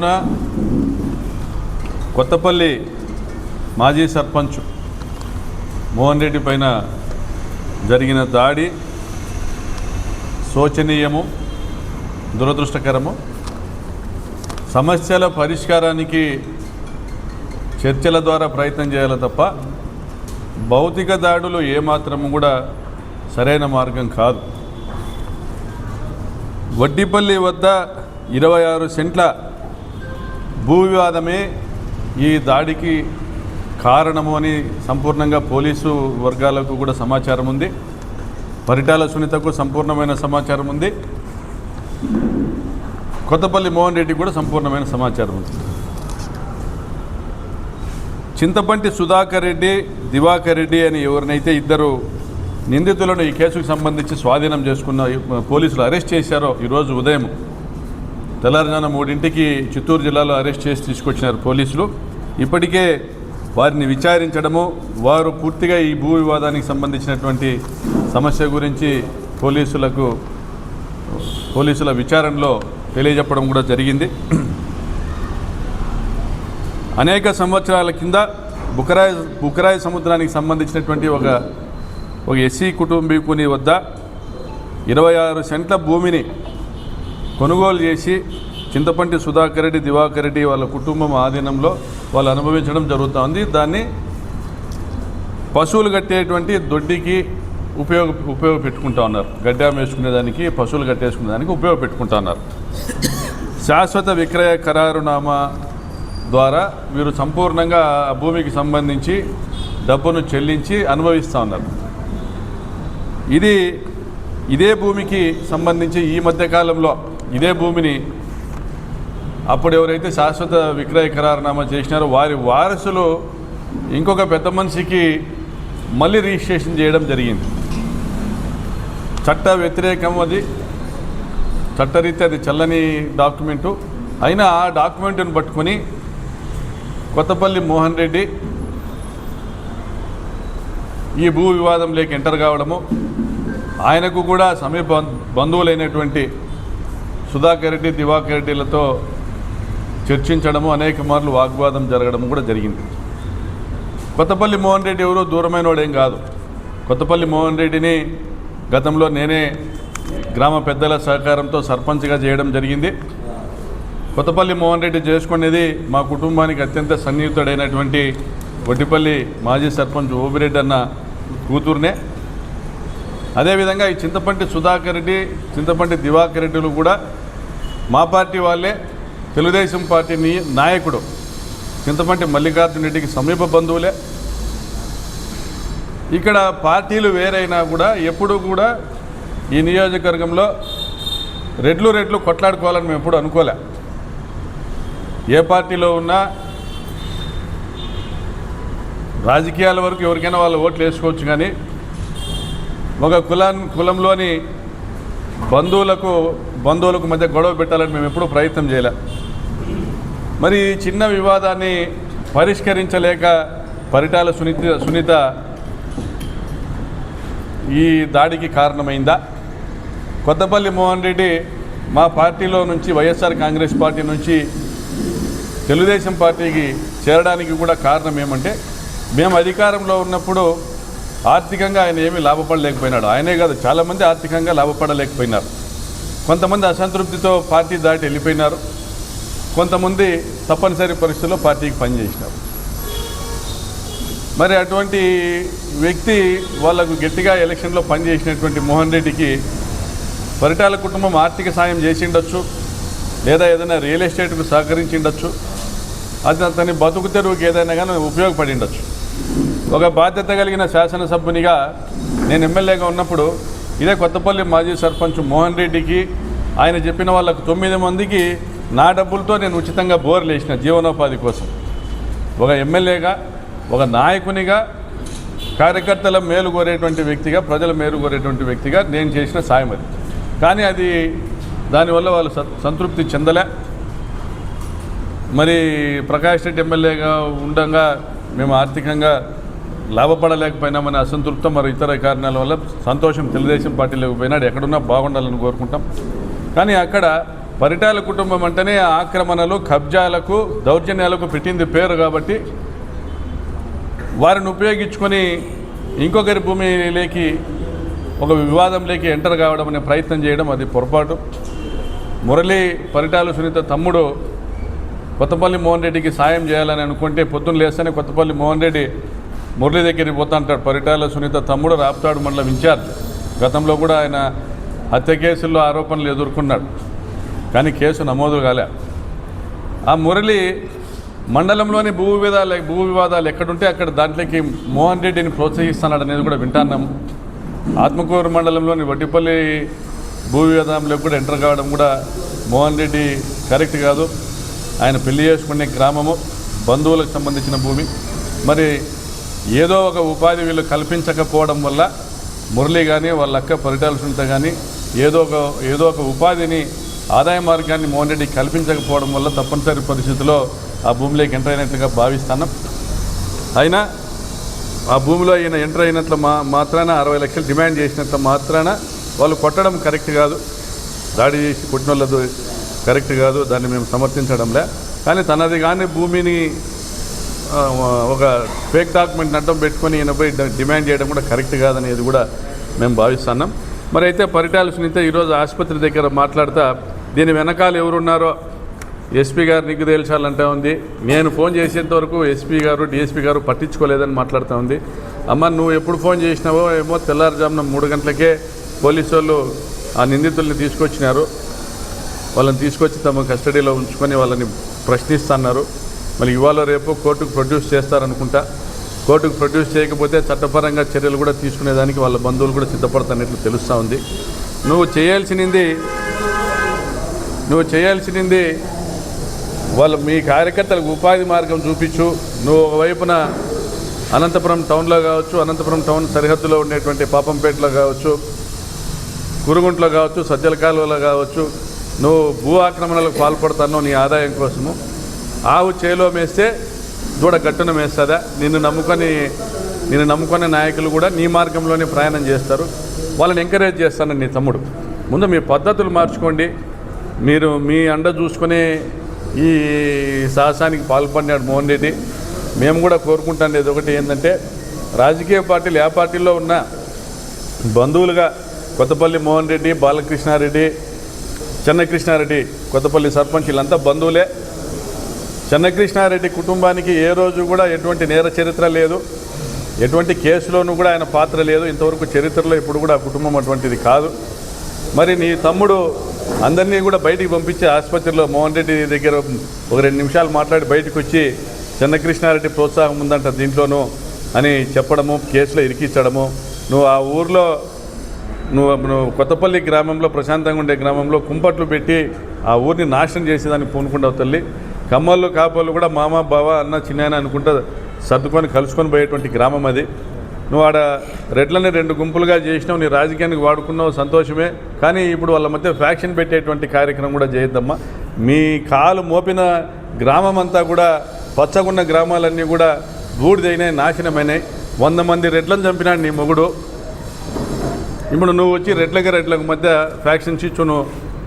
తారీఖున కొత్తపల్లి మాజీ సర్పంచ్ మోహన్ రెడ్డి పైన జరిగిన దాడి శోచనీయము దురదృష్టకరము. సమస్యల పరిష్కారానికి చర్చల ద్వారా ప్రయత్నం చేయాలి తప్ప భౌతిక దాడులు ఏమాత్రము కూడా సరైన మార్గం కాదు. వడ్డీపల్లి వద్ద ఇరవై ఆరు సెంట్ల భూ వివాదమే ఈ దాడికి కారణము అని సంపూర్ణంగా పోలీసు వర్గాలకు కూడా సమాచారం ఉంది. పరిటాల సునీతకు సంపూర్ణమైన సమాచారం ఉంది. కొత్తపల్లి మోహన్ రెడ్డికి కూడా సంపూర్ణమైన సమాచారం ఉంది. చింతపంటి సుధాకర్ రెడ్డి దివాకర్ రెడ్డి అని ఎవరినైతే ఇద్దరు నిందితులను ఈ కేసుకు సంబంధించి స్వాధీనం చేసుకున్న పోలీసులు అరెస్ట్ చేశారో ఈరోజు ఉదయం తెల్లారుజాన మూడింటికి చిత్తూరు జిల్లాలో అరెస్ట్ చేసి తీసుకొచ్చినారు పోలీసులు. ఇప్పటికే వారిని విచారించడము వారు పూర్తిగా ఈ భూ వివాదానికి సంబంధించినటువంటి సమస్య గురించి పోలీసులకు పోలీసుల విచారణలో తెలియజెప్పడం కూడా జరిగింది. అనేక సంవత్సరాల కింద బుకరాయి బుకరాయి సముద్రానికి సంబంధించినటువంటి ఒక ఒక ఎస్సీ కుటుంబీకుని వద్ద ఇరవై ఆరు సెంట్ల భూమిని కొనుగోలు చేసి చింతపంటి సుధాకర్ రెడ్డి దివాకర్ రెడ్డి వాళ్ళ కుటుంబం ఆధీనంలో వాళ్ళు అనుభవించడం జరుగుతోంది. దాన్ని పశువులు కట్టేటువంటి దొడ్డికి ఉపయోగ ఉపయోగపెట్టుకుంటా ఉన్నారు. గడ్డ వేసుకునేదానికి పశువులు కట్టేసుకునేదానికి ఉపయోగపెట్టుకుంటా ఉన్నారు. శాశ్వత విక్రయ ఖరారునామా ద్వారా వీరు సంపూర్ణంగా ఆ భూమికి సంబంధించి డబ్బును చెల్లించి అనుభవిస్తూ ఉన్నారు. ఇది ఇదే భూమికి సంబంధించి ఈ మధ్యకాలంలో ఇదే భూమిని అప్పుడు ఎవరైతే శాశ్వత విక్రయ ఖరారునామా చేసినారో వారి వారసులు ఇంకొక పెద్ద మనిషికి మళ్ళీ రిజిస్ట్రేషన్ చేయడం జరిగింది. చట్ట వ్యతిరేకం అది. చట్టరీత్యా అది చల్లని డాక్యుమెంటు. అయినా ఆ డాక్యుమెంట్ను పట్టుకొని కొత్తపల్లి మోహన్ రెడ్డి ఈ భూ వివాదంలోకి ఎంటర్ కావడము. ఆయనకు కూడా సమీప బంధువులైనటువంటి సుధాకర్ రెడ్డి దివాకర్ రెడ్డిలతో చర్చించడము అనేక మార్లు వాగ్వాదం జరగడం కూడా జరిగింది. కొత్తపల్లి మోహన్ రెడ్డి ఎవరో దూరమైన వాడేం కాదు. కొత్తపల్లి మోహన్ రెడ్డిని గతంలో నేనే గ్రామ పెద్దల సహకారంతో సర్పంచ్గా చేయడం జరిగింది. కొత్తపల్లి మోహన్ రెడ్డి చేసుకునేది మా కుటుంబానికి అత్యంత సన్నిహితుడైనటువంటి వడ్డిపల్లి మాజీ సర్పంచ్ ఓబిరెడ్డి అన్న కూతురునే. అదేవిధంగా ఈ చింతపంటి సుధాకర్ రెడ్డి చింతపంటి దివాకర్ రెడ్డిలు కూడా మా పార్టీ వాళ్ళే తెలుగుదేశం పార్టీని నాయకుడు. చింతమంటి మల్లికార్జున రెడ్డికి సమీప బంధువులే. ఇక్కడ పార్టీలు వేరైనా కూడా ఎప్పుడూ కూడా ఈ నియోజకవర్గంలో రెడ్లు రెడ్లు కొట్లాడుకోవాలని మేము ఎప్పుడు అనుకోలే. ఏ పార్టీలో ఉన్నా రాజకీయాల వరకు ఎవరికైనా వాళ్ళు ఓట్లు వేసుకోవచ్చు కానీ ఒక కులా కులంలోని బంధువులకు బంధువులకు మధ్య గొడవ పెట్టాలని మేము ఎప్పుడూ ప్రయత్నం చేయలే. మరి చిన్న వివాదాన్ని పరిష్కరించలేక పరిటాల సునీత సునీత ఈ దాడికి కారణమైందా? కొత్తపల్లి మోహన్ రెడ్డి మా పార్టీలో నుంచి వైఎస్ఆర్ కాంగ్రెస్ పార్టీ నుంచి తెలుగుదేశం పార్టీకి చేరడానికి కూడా కారణం ఏమంటే మేము అధికారంలో ఉన్నప్పుడు ఆర్థికంగా ఆయన ఏమీ లాభపడలేకపోయినాడు. ఆయనే కాదు చాలామంది ఆర్థికంగా లాభపడలేకపోయినారు. కొంతమంది అసంతృప్తితో పార్టీ దాటి వెళ్ళిపోయినారు. కొంతమంది తప్పనిసరి పరిస్థితుల్లో పార్టీకి పనిచేసినారు మరి అటువంటి వ్యక్తి వాళ్ళకు గట్టిగా ఎలక్షన్లో పనిచేసినటువంటి మోహన్ రెడ్డికి పరిటాల కుటుంబం ఆర్థిక సాయం చేసి ఉండొచ్చు లేదా ఏదైనా రియల్ ఎస్టేట్కు సహకరించి ఉండొచ్చు అది అతని బతుకు తెరువుకి ఏదైనా కానీ ఉపయోగపడి ఉండొచ్చు. ఒక బాధ్యత కలిగిన శాసనసభ్యునిగా నేను ఎమ్మెల్యేగా ఉన్నప్పుడు ఇదే కొత్తపల్లి మాజీ సర్పంచ్ మోహన్ రెడ్డికి. ఆయన చెప్పిన వాళ్ళకు తొమ్మిది మందికి నా డబ్బులతో నేను ఉచితంగా బోర్లు వేసిన జీవనోపాధి కోసం. ఒక ఎమ్మెల్యేగా ఒక నాయకునిగా కార్యకర్తల మేలు కోరేటువంటి వ్యక్తిగా ప్రజల మేలు కోరేటువంటి వ్యక్తిగా నేను చేసిన సాయం అది. కానీ అది దానివల్ల వాళ్ళు సంతృప్తి చెందలే. మరి ప్రకాష్ రెడ్డి ఎమ్మెల్యేగా ఉండగా మేము ఆర్థికంగా లాభపడలేకపోయినా మన అసంతృప్తం మరి ఇతర కారణాల వల్ల సంతోషం తెలుగుదేశం పార్టీ పోయినాడు ఎక్కడున్నా బాగుండాలని కోరుకుంటాం. కానీ అక్కడ పరిటాల కుటుంబం అంటేనే ఆక్రమణలు కబ్జాలకు దౌర్జన్యాలకు పెట్టింది పేరు కాబట్టి వారిని ఉపయోగించుకొని ఇంకొకరి భూమిలోకి ఒక వివాదంలోకి ఎంటర్ కావడం అనే ప్రయత్నం చేయడం అది పొరపాటు. మురళి పరిటాలు సునీత తమ్ముడు కొత్తపల్లి మోహన్ రెడ్డికి సాయం చేయాలని అనుకుంటే పొద్దున్న లేస్తేనే కొత్తపల్లి మోహన్ రెడ్డి మురళి దగ్గరికి పోతా అంటాడు. పరిటాల సునీత తమ్ముడు రాప్తాడు మండలం ఇన్ఛార్జ్. గతంలో కూడా ఆయన హత్య కేసుల్లో ఆరోపణలు ఎదుర్కొన్నాడు. కానీ కేసు నమోదు కాలే. ఆ మురళి మండలంలోని భూ వివాదాలు భూ వివాదాలు ఎక్కడుంటే అక్కడ దాంట్లోకి మోహన్ రెడ్డిని ప్రోత్సహిస్తున్నాడు అనేది కూడా వింటాన్నాము ఆత్మకూరు మండలంలోని వడ్డిపల్లి భూ వివాదంలో కూడా ఎంటర్ కావడం కూడా మోహన్ రెడ్డి కరెక్ట్ కాదు. ఆయన పెళ్ళి చేసుకునే గ్రామము బంధువులకు సంబంధించిన భూమి. మరి ఏదో ఒక ఉపాధి వీళ్ళు కల్పించకపోవడం వల్ల మురళి కానీ వాళ్ళ అక్క పరిటాల సునీత కానీ ఏదో ఒక ఏదో ఒక ఉపాధిని ఆదాయ మార్గాన్ని మోహన్ రెడ్డి కల్పించకపోవడం వల్ల తప్పనిసరి పరిస్థితిలో ఆ భూమిలోకి ఎంటర్ అయినట్లుగా భావిస్తాను. అయినా ఆ భూమిలో ఈయన ఎంటర్ అయినట్లు మా మాత్రాన అరవై లక్షలు డిమాండ్ చేసినట్లు మాత్రాన వాళ్ళు కొట్టడం కరెక్ట్ కాదు. దాడి చేసి కొట్టిన కరెక్ట్ కాదు. దాన్ని మేము సమర్థించడంలే. కానీ తనది కానీ భూమిని ఒక ఫేక్ డాక్యుమెంట్ అడ్డం పెట్టుకొని ఈయనపై డిమాండ్ చేయడం కూడా కరెక్ట్ కాదనేది కూడా మేము భావిస్తున్నాం. మరి అయితే పరిటాల సునీత ఈరోజు ఆసుపత్రి దగ్గర మాట్లాడుతా దీని వెనకాల ఎవరున్నారో ఎస్పీ గారు నీకు తేల్చాలంటా ఉంది. నేను ఫోన్ చేసేంత వరకు ఎస్పీ గారు డిఎస్పీ గారు పట్టించుకోలేదని మాట్లాడుతూ ఉంది. అమ్మ నువ్వు ఎప్పుడు ఫోన్ చేసినావో ఏమో తెల్లారుజామున మూడు గంటలకే పోలీసు వాళ్ళు ఆ నిందితుల్ని తీసుకొచ్చినారు. వాళ్ళని తీసుకొచ్చి తమ కస్టడీలో ఉంచుకొని వాళ్ళని ప్రశ్నిస్తున్నారు. మళ్ళీ ఇవాళ రేపు కోర్టుకు ప్రొడ్యూస్ చేస్తారనుకుంటా. కోర్టుకు ప్రొడ్యూస్ చేయకపోతే చట్టపరంగా చర్యలు కూడా తీసుకునేదానికి వాళ్ళ బంధువులు కూడా సిద్ధపడుతున్నట్లు తెలుస్తూ ఉంది. నువ్వు చేయాల్సింది నువ్వు చేయాల్సింది వాళ్ళు మీ కార్యకర్తలకు ఉపాధి మార్గం చూపించు. నువ్వు ఒకవైపున అనంతపురం టౌన్లో కావచ్చు అనంతపురం టౌన్ సరిహద్దులో ఉండేటువంటి పాపంపేటలో కావచ్చు కురుగుంట్లో కావచ్చు సజ్జల కాలువలో కావచ్చు నువ్వు భూ ఆక్రమణలకు పాల్పడతానో నీ ఆదాయం కోసము. ఆవు చేలో మేస్తే దూడ గట్టున మేస్తుందా? నిన్ను నమ్ముకొని నిన్ను నమ్ముకునే నాయకులు కూడా నీ మార్గంలోనే ప్రయాణం చేస్తారు. వాళ్ళని ఎంకరేజ్ చేస్తాను నీ తమ్ముడు. ముందు మీ పద్ధతులు మార్చుకోండి. మీరు మీ అండ చూసుకునే ఈ సాహసానికి పాల్పడినాడు మోహన్ రెడ్డి. మేము కూడా కోరుకుంటాండేది ఒకటి ఏంటంటే రాజకీయ పార్టీలు ఏ పార్టీలో ఉన్న బంధువులుగా కొత్తపల్లి మోహన్ రెడ్డి బాలకృష్ణారెడ్డి చెన్నకృష్ణారెడ్డి కొత్తపల్లి సర్పంచ్ వీళ్ళంతా బంధువులే. చెన్నకృష్ణారెడ్డి కుటుంబానికి ఏ రోజు కూడా ఎటువంటి నేర చరిత్ర లేదు. ఎటువంటి కేసులోనూ కూడా ఆయన పాత్ర లేదు. ఇంతవరకు చరిత్రలో ఇప్పుడు కూడా ఆ కుటుంబం అటువంటిది కాదు. మరి నీ తమ్ముడు అందరినీ కూడా బయటికి పంపించి ఆసుపత్రిలో మోహన్ రెడ్డి దగ్గర ఒక రెండు నిమిషాలు మాట్లాడి బయటకు వచ్చి చెన్నకృష్ణారెడ్డి ప్రోత్సాహం ఉందంట దీంట్లోనూ అని చెప్పడము కేసులో ఇరికించడము. నువ్వు ఆ ఊర్లో నువ్వు నువ్వు కొత్తపల్లి గ్రామంలో ప్రశాంతంగా ఉండే గ్రామంలో కుంపట్లు పెట్టి ఆ ఊరిని నాశనం చేసేదానికి పూనుకుంటావు తల్లి. కమ్మళ్ళు కాపళ్ళు కూడా మామ బావ అన్న చిన్న అనుకుంటా సర్దుకొని కలుసుకొని పోయేటువంటి గ్రామం అది. నువ్వు ఆడ రెడ్లని రెండు గుంపులుగా చేసినావు నీ రాజకీయానికి వాడుకున్నావు సంతోషమే. కానీ ఇప్పుడు వాళ్ళ మధ్య ఫ్యాక్షన్ పెట్టేటువంటి కార్యక్రమం కూడా చేయొద్దమ్మా. మీ కాలు మోపిన గ్రామం అంతా కూడా పచ్చగున్న గ్రామాలన్నీ కూడా బూడిదైనాయి నాశనమైనాయి. వంద మంది రెడ్లను చంపినాడు నీ మొగుడు. ఇప్పుడు నువ్వు వచ్చి రెడ్లకి రెడ్లకు మధ్య ఫ్యాక్షన్ చిచ్చును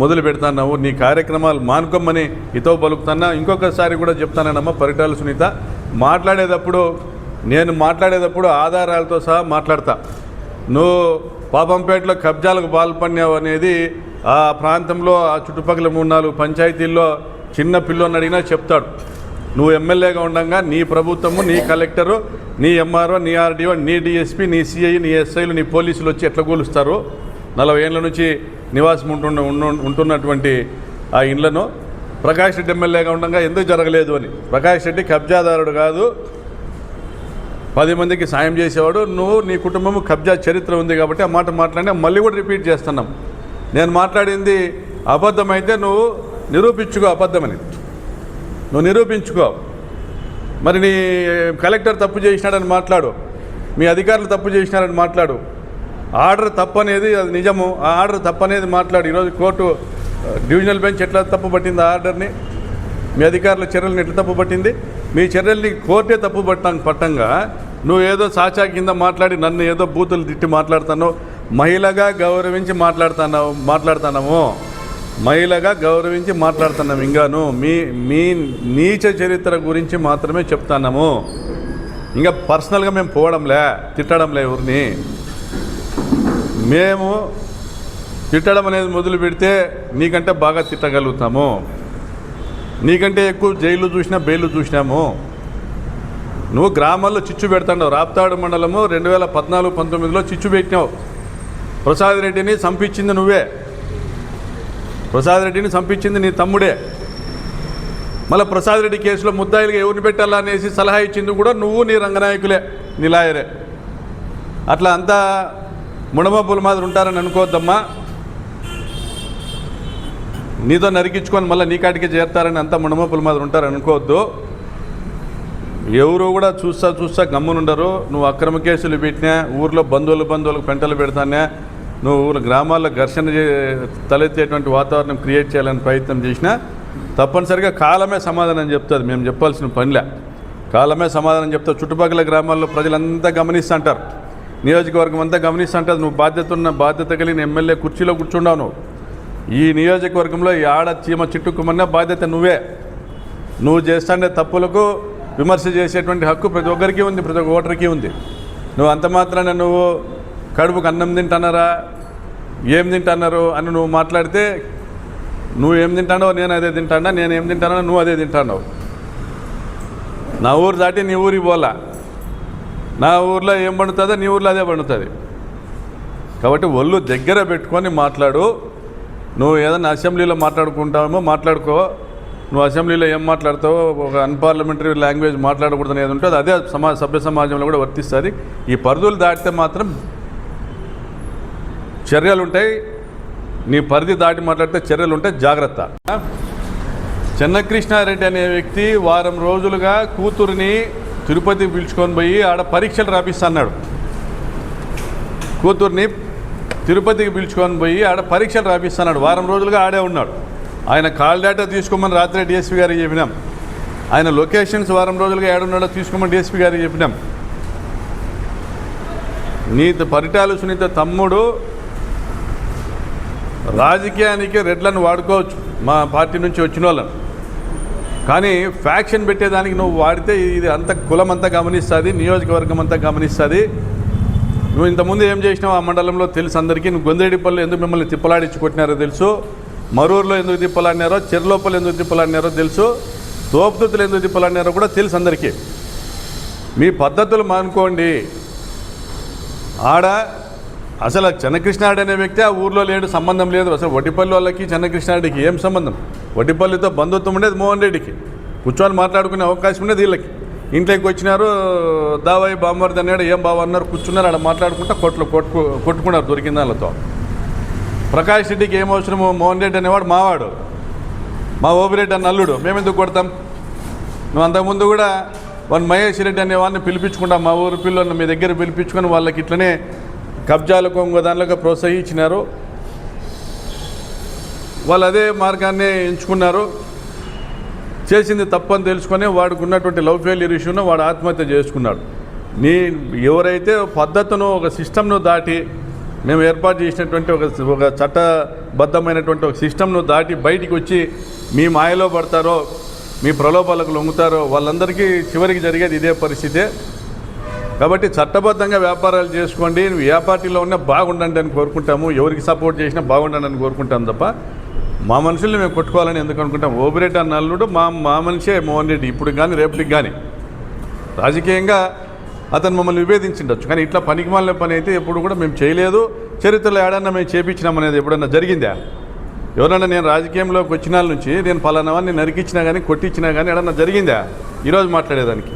మొదలు పెడుతున్నావు. నీ కార్యక్రమాలు మానుకోమని ఇతో పలుకుతున్నా. ఇంకొకసారి కూడా చెప్తానమ్మా పరిటాల సునీత. మాట్లాడేటప్పుడు నేను మాట్లాడేటప్పుడు ఆధారాలతో సహా మాట్లాడతా. నువ్వు పాపంపేటలో కబ్జాలకు పాల్పడినావు అనేది ఆ ప్రాంతంలో ఆ చుట్టుపక్కల మూడు నాలుగు పంచాయతీల్లో చిన్న పిల్లోని అడిగినా చెప్తాడు. నువ్వు ఎమ్మెల్యేగా ఉండగా నీ ప్రభుత్వము నీ కలెక్టరు నీ ఎంఆర్ఓ నీ ఆర్డీఓ నీ డిఎస్పీ నీ సిఐ నీ ఎస్ఐలు నీ పోలీసులు వచ్చి ఎట్లా కూలుస్తారు నలభై ఏళ్ళ నుంచి నివాసం ఉంటున్న ఉంటున్నటువంటి ఆ ఇండ్లను ప్రకాష్ రెడ్డి ఎమ్మెల్యేగా ఉండగా ఎందుకు జరగలేదు అని. ప్రకాష్ రెడ్డి కబ్జాదారుడు కాదు. పది మందికి సాయం చేసేవాడు. నువ్వు నీ కుటుంబము కబ్జా చరిత్ర ఉంది కాబట్టి ఆ మాట మాట్లాడినా మళ్ళీ కూడా రిపీట్ చేస్తున్నాం. నేను మాట్లాడింది అబద్ధమైతే నువ్వు నిరూపించుకో అబద్ధమని. నువ్వు నిరూపించుకో. మరి నీ కలెక్టర్ తప్పు చేసినాడని మాట్లాడు. మీ అధికారులు తప్పు చేసినారని మాట్లాడు. ఆర్డర్ తప్పనేది అది నిజము. ఆ ఆర్డర్ తప్పనేది మాట్లాడు ఈరోజు కోర్టు డివిజనల్ బెంచ్ ఎట్లా తప్పు పట్టింది ఆ ఆర్డర్ని? మీ అధికారుల చర్యలను ఎట్లా తప్పు పట్టింది? మీ చర్యల్ని కోర్టే తప్పు పట్టం పట్టంగా నువ్వు ఏదో సాచా కింద మాట్లాడి నన్ను ఏదో బూతులు తిట్టి మాట్లాడుతున్నావు మహిళగా గౌరవించి మాట్లాడుతున్నావు మాట్లాడుతున్నాము మహిళగా గౌరవించి మాట్లాడుతున్నాం ఇంకాను మీ మీ నీచ చరిత్ర గురించి మాత్రమే చెప్తున్నాము. ఇంకా పర్సనల్గా మేము పోవడంలే తిట్టడంలే ఎవరిని. మేము తిట్టడం అనేది మొదలు పెడితే నీకంటే బాగా తిట్టగలుగుతాము. నీకంటే ఎక్కువ జైలు చూసినా బెయిలు చూసినాము. నువ్వు గ్రామాల్లో చిచ్చు పెడతావు రాప్తాడు మండలము రెండు వేల పద్నాలుగు పంతొమ్మిదిలో చిచ్చు పెట్టినావు. ప్రసాద్ రెడ్డిని చంపించింది నువ్వే. ప్రసాద్ రెడ్డిని చంపించింది నీ తమ్ముడే. మళ్ళీ ప్రసాద్ రెడ్డి కేసులో ముద్దాయిలుగా ఎవరిని పెట్టాలా అనేసి సలహా ఇచ్చింది కూడా నువ్వు నీ రంగనాయకులే నీ లాయరే. అట్లా అంతా ముడమపుల మాదిరి ఉంటారని అనుకోవద్దమ్మా. నీతో నరికించుకొని మళ్ళీ నీ కాటికి చేరతారని అంతా ముడమపుల మాదిరి ఉంటారని అనుకోవద్దు. ఎవరు కూడా చూస్తా చూస్తా గమ్మునుండరు. నువ్వు అక్రమ కేసులు పెట్టినా ఊర్లో బంధువులు బంధువులకు పెంటలు పెడతానే నువ్వు ఊరు గ్రామాల్లో ఘర్షణ చే- తలెత్తేటువంటి వాతావరణం క్రియేట్ చేయాలని ప్రయత్నం చేసినా తప్పనిసరిగా కాలమే సమాధానం చెప్తుంది. మేము చెప్పాల్సిన పనిలే. కాలమే సమాధానం చెప్తా చుట్టుపక్కల గ్రామాల్లో ప్రజలంతా గమనిస్తుంటారు నియోజకవర్గం అంతా గమనిస్తుంటే నువ్వు బాధ్యత ఉన్న బాధ్యత కలిగిన ఎమ్మెల్యే కుర్చీలో కూర్చున్నావు నువ్వు. ఈ నియోజకవర్గంలో ఈ ఆడ చీమ చిట్టుకుమన్న బాధ్యత నువ్వే. నువ్వు చేస్తుండే తప్పులకు విమర్శ చేసేటువంటి హక్కు ప్రతి ఒక్కరికి ఉంది ప్రతి ఒక్క ఓటర్కి ఉంది. నువ్వు అంత మాత్రాన నువ్వు కడుపుకు అన్నం తింటున్నారా ఏం తింటున్నారు అని నువ్వు మాట్లాడితే నువ్వు ఏం తింటానో నేను అదే తింటానా నేను ఏం తింటానో నువ్వు అదే తింటాను. నా ఊరు దాటి నీ ఊరికి పోలా నా ఊర్లో ఏం పండుతుందో నీ ఊర్లో అదే పండుతుంది. కాబట్టి ఒళ్ళు దగ్గర పెట్టుకొని మాట్లాడు. నువ్వు ఏదైనా అసెంబ్లీలో మాట్లాడుకుంటామో మాట్లాడుకో. నువ్వు అసెంబ్లీలో ఏం మాట్లాడతావో ఒక అన్పార్లమెంటరీ లాంగ్వేజ్ మాట్లాడకూడదు ఏది ఉంటుంది అదే సమాజ సభ్య సమాజంలో కూడా వర్తిస్తుంది. ఈ పరిధులు దాటితే మాత్రం చర్యలు ఉంటాయి. నీ పరిధి దాటి మాట్లాడితే చర్యలు ఉంటాయి. జాగ్రత్త. చెన్నకృష్ణారెడ్డి అనే వ్యక్తి వారం రోజులుగా కూతురిని తిరుపతి పిలుచుకొని పోయి ఆడ పరీక్షలు రాపిస్తున్నాడు కూతుర్ని తిరుపతికి పిలుచుకొని పోయి ఆడ పరీక్షలు రాపిస్తున్నాడు వారం రోజులుగా ఆడే ఉన్నాడు. ఆయన కాల్ డేటా తీసుకోమని రాత్రి డిఎస్పీ గారికి చెప్పినాం. ఆయన లొకేషన్స్ వారం రోజులుగా ఏడున్నాడో తీసుకోమని డిఎస్పీ గారికి చెప్పినాం. నీత పరిటాలు సునీత తమ్ముడు రాజకీయానికి రెడ్లను వాడుకోవచ్చు. మా పార్టీ నుంచి వచ్చిన వాళ్ళని. కానీ ఫ్యాక్షన్ పెట్టేదానికి నువ్వు వాడితే ఇది అంత కులం అంతా గమనిస్తుంది నియోజకవర్గం అంతా గమనిస్తుంది. నువ్వు ఇంతకుముందు ఏం చేసినావు? ఆ మండలంలో తెలుసు అందరికీ. నువ్వు గొందేడిపల్లి ఎందుకు మిమ్మల్ని తిప్పలాడించి కొట్టినారో తెలుసు. మరూరులో ఎందుకు తిప్పలాడినారో చెర్లోపల్లి ఎందుకు తిప్పలాడినారో తెలుసు. తోపుతులు ఎందుకు తిప్పలాడినారో కూడా తెలుసు అందరికీ. మీ పద్ధతులు మానుకోండి. ఆడ అసలు చెన్నకృష్ణాడు అనే వ్యక్తి ఆ ఊర్లో లేడు సంబంధం లేదు. అసలు వటిపల్లి వాళ్ళకి చెన్నకృష్ణాడికి ఏం సంబంధం? వడ్డిపల్లితో బంధుత్వం ఉండేది మోహన్ రెడ్డికి. కూర్చొని మాట్లాడుకునే అవకాశం ఉండేది వీళ్ళకి. ఇంట్లోకి వచ్చినారు దావాయి బామ్మర్ది అన్నాడు ఏం బావ? అన్నారు కూర్చున్నారు ఆడ మాట్లాడుకుంటా కొట్లు కొట్టు కొట్టుకున్నారు దొరికిన వాళ్ళతో ప్రకాష్ రెడ్డికి ఏం అవసరమో మోహన్ రెడ్డి అనేవాడు మావాడు. మా ఓపిరెడ్డి అన్న అల్లుడు మేమెందుకు కొడతాం? నువ్వు అంతకుముందు కూడా వన్ మహేష్ రెడ్డి అనే వాడిని పిలిపించుకుంటా మా ఊరు పిల్లల్ని మీ దగ్గర పిలిపించుకొని వాళ్ళకి ఇట్లనే కబ్జాలకు ఇంకో దానిలోకి ప్రోత్సహించినారు. వాళ్ళు అదే మార్గాన్ని ఎంచుకున్నారు. చేసింది తప్పని తెలుసుకొని వాడికి ఉన్నటువంటి లవ్ ఫెయిల్యూర్ ఇష్యూను వాడు ఆత్మహత్య చేసుకున్నాడు. నీ ఎవరైతే పద్ధతును ఒక సిస్టమ్ను దాటి మేము ఏర్పాటు చేసినటువంటి ఒక ఒక చట్టబద్ధమైనటువంటి ఒక సిస్టమ్ను దాటి బయటికి వచ్చి మీ మాయలో పడతారో మీ ప్రలోభాలకు లొంగుతారో వాళ్ళందరికీ చివరికి జరిగేది ఇదే పరిస్థితే. కాబట్టి చట్టబద్ధంగా వ్యాపారాలు చేసుకోండి. నువ్వు ఏ పార్టీలో ఉన్నా బాగుండండి అని కోరుకుంటాము. ఎవరికి సపోర్ట్ చేసినా బాగుండండి అని కోరుకుంటాం తప్ప మా మనుషుల్ని మేము కొట్టుకోవాలని ఎందుకు అనుకుంటాం? ఓబిరెడ్డి అన్న అల్లుడు మా మా మనిషే మోహన్ రెడ్డి. ఇప్పుడు కానీ రేపటికి కానీ రాజకీయంగా అతను మమ్మల్ని విభేదించిండొచ్చు. కానీ ఇట్లా పనికిమాలిన పని అయితే ఎప్పుడు కూడా మేము చేయలేదు. చరిత్రలో ఏడన్నా మేము చేపించినాం అనేది ఎప్పుడన్నా జరిగిందా? ఎవరన్నా నేను రాజకీయంలోకి వచ్చిన వాళ్ళ నుంచి నేను పలానా వాడిని నరికిచ్చినా కానీ కొట్టించినా కానీ ఏడన్నా జరిగిందా? ఈరోజు మాట్లాడేదానికి.